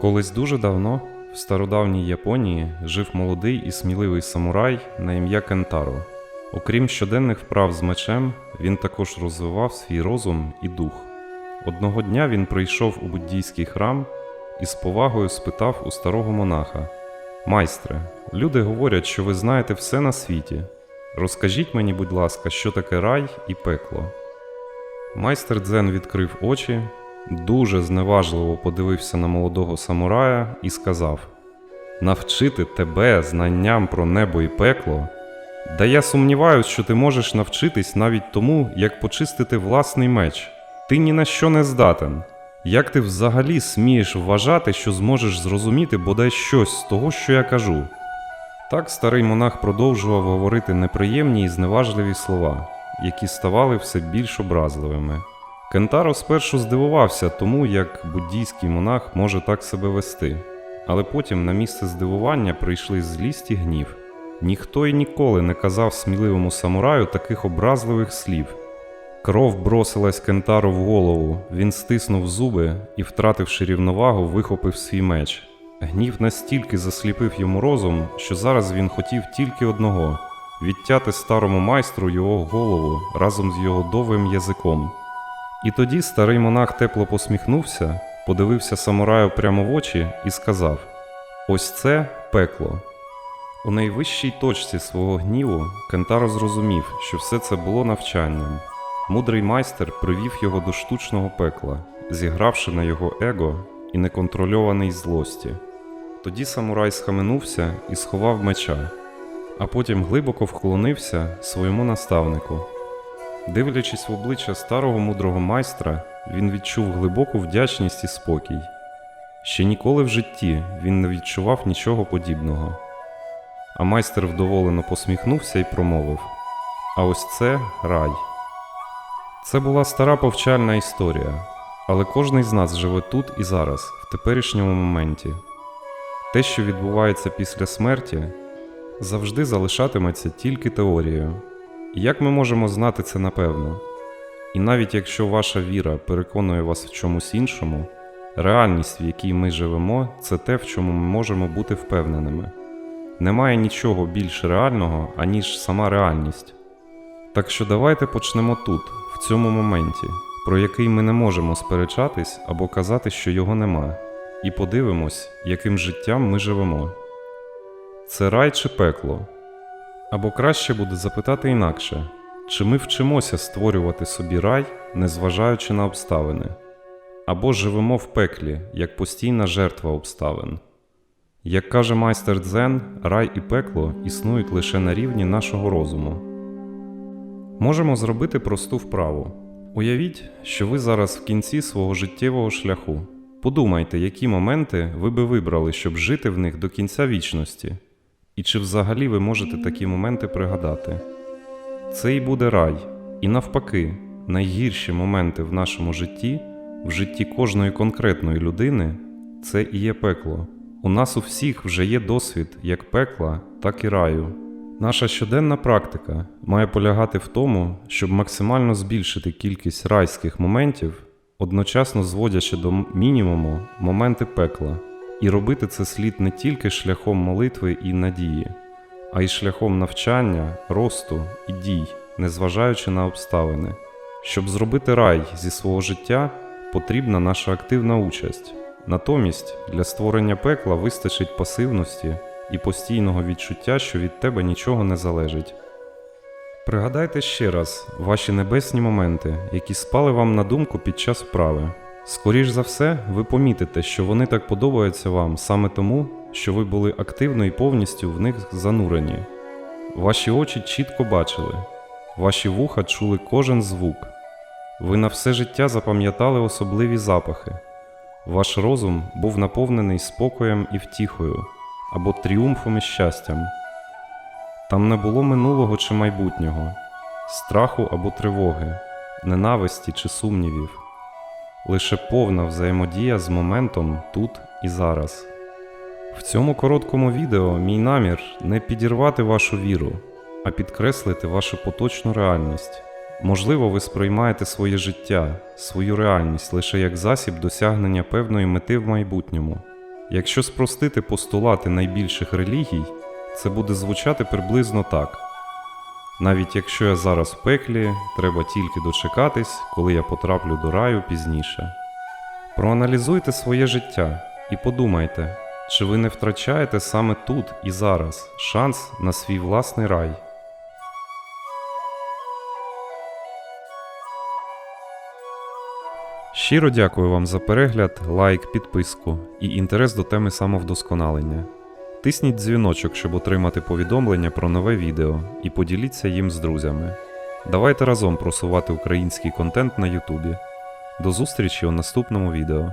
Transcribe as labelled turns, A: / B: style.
A: Колись дуже давно в стародавній Японії жив молодий і сміливий самурай на ім'я Кентаро. Окрім щоденних вправ з мечем, він також розвивав свій розум і дух. Одного дня він прийшов у буддійський храм і з повагою спитав у старого монаха: Майстре, люди говорять, що ви знаєте все на світі. Розкажіть мені, будь ласка, що таке рай і пекло. Майстер Дзен відкрив очі, дуже зневажливо подивився на молодого самурая і сказав: Навчити тебе знанням про небо і пекло. Да я сумніваюсь, що ти можеш навчитись навіть тому, як почистити власний меч. Ти ні на що не здатен. Як ти взагалі смієш вважати, що зможеш зрозуміти бодай щось з того, що я кажу? Так старий монах продовжував говорити неприємні і зневажливі слова, які ставали все більш образливими. Кентаро спершу здивувався тому, як буддійський монах може так себе вести, але потім на місце здивування прийшли злість і гнів. Ніхто й ніколи не казав сміливому самураю таких образливих слів. Кров бросилась Кентару в голову, він стиснув зуби і, втративши рівновагу, вихопив свій меч. Гнів настільки засліпив йому розум, що зараз він хотів тільки одного відтяти старому майстру його голову разом з його довгим язиком. І тоді старий монах тепло посміхнувся, подивився самураю прямо в очі і сказав: Ось це пекло. У найвищій точці свого гніву Кентаро зрозумів, що все це було навчанням. Мудрий майстер привів його до штучного пекла, зігравши на його его і неконтрольованій злості. Тоді самурай схаменувся і сховав меча, а потім глибоко вклонився своєму наставнику. Дивлячись в обличчя старого мудрого майстра, він відчув глибоку вдячність і спокій. Ще ніколи в житті він не відчував нічого подібного. А майстер вдоволено посміхнувся і промовив: А ось це рай. Це була стара повчальна історія, але кожний з нас живе тут і зараз, в теперішньому моменті. Те, що відбувається після смерті, завжди залишатиметься тільки теорією. Як ми можемо знати це напевно? І навіть якщо ваша віра переконує вас в чомусь іншому, реальність, в якій ми живемо, це те, в чому ми можемо бути впевненими. Немає нічого більш реального, аніж сама реальність. Так що давайте почнемо тут, в цьому моменті, про який ми не можемо сперечатись або казати, що його нема, і подивимось, яким життям ми живемо. Це рай чи пекло? Або краще буде запитати інакше, чи ми вчимося створювати собі рай, незважаючи на обставини, або живемо в пеклі як постійна жертва обставин. Як каже майстер Дзен, рай і пекло існують лише на рівні нашого розуму. Можемо зробити просту вправу. Уявіть, що ви зараз в кінці свого життєвого шляху. Подумайте, які моменти ви би вибрали, щоб жити в них до кінця вічності, і чи взагалі ви можете такі моменти пригадати. Це і буде рай, і навпаки, найгірші моменти в нашому житті, в житті кожної конкретної людини це і є пекло. У нас у всіх вже є досвід як пекла, так і раю. Наша щоденна практика має полягати в тому, щоб максимально збільшити кількість райських моментів, одночасно зводячи до мінімуму моменти пекла, і робити це слід не тільки шляхом молитви і надії, а й шляхом навчання, росту і дій, незважаючи на обставини. Щоб зробити рай зі свого життя, потрібна наша активна участь. Натомість для створення пекла вистачить пасивності і постійного відчуття, що від тебе нічого не залежить. Пригадайте ще раз ваші небесні моменти, які спали вам на думку під час вправи. Скоріш за все, ви помітите, що вони так подобаються вам саме тому, що ви були активно і повністю в них занурені. Ваші очі чітко бачили, ваші вуха чули кожен звук. Ви на все життя запам'ятали особливі запахи. Ваш розум був наповнений спокоєм і втіхою або тріумфом і щастям. Там не було минулого чи майбутнього, страху або тривоги, ненависті чи сумнівів, лише повна взаємодія з моментом тут і зараз. В цьому короткому відео мій намір не підірвати вашу віру, а підкреслити вашу поточну реальність. Можливо, ви сприймаєте своє життя, свою реальність лише як засіб досягнення певної мети в майбутньому. Якщо спростити постулати найбільших релігій, це буде звучати приблизно так. Навіть якщо я зараз в пеклі, треба тільки дочекатись, коли я потраплю до раю пізніше. Проаналізуйте своє життя і подумайте, чи ви не втрачаєте саме тут і зараз шанс на свій власний рай. Щиро дякую вам за перегляд, лайк, підписку і інтерес до теми самовдосконалення. Тисніть дзвіночок, щоб отримати повідомлення про нове відео і поділіться їм з друзями. Давайте разом просувати український контент на Ютубі. До зустрічі у наступному відео.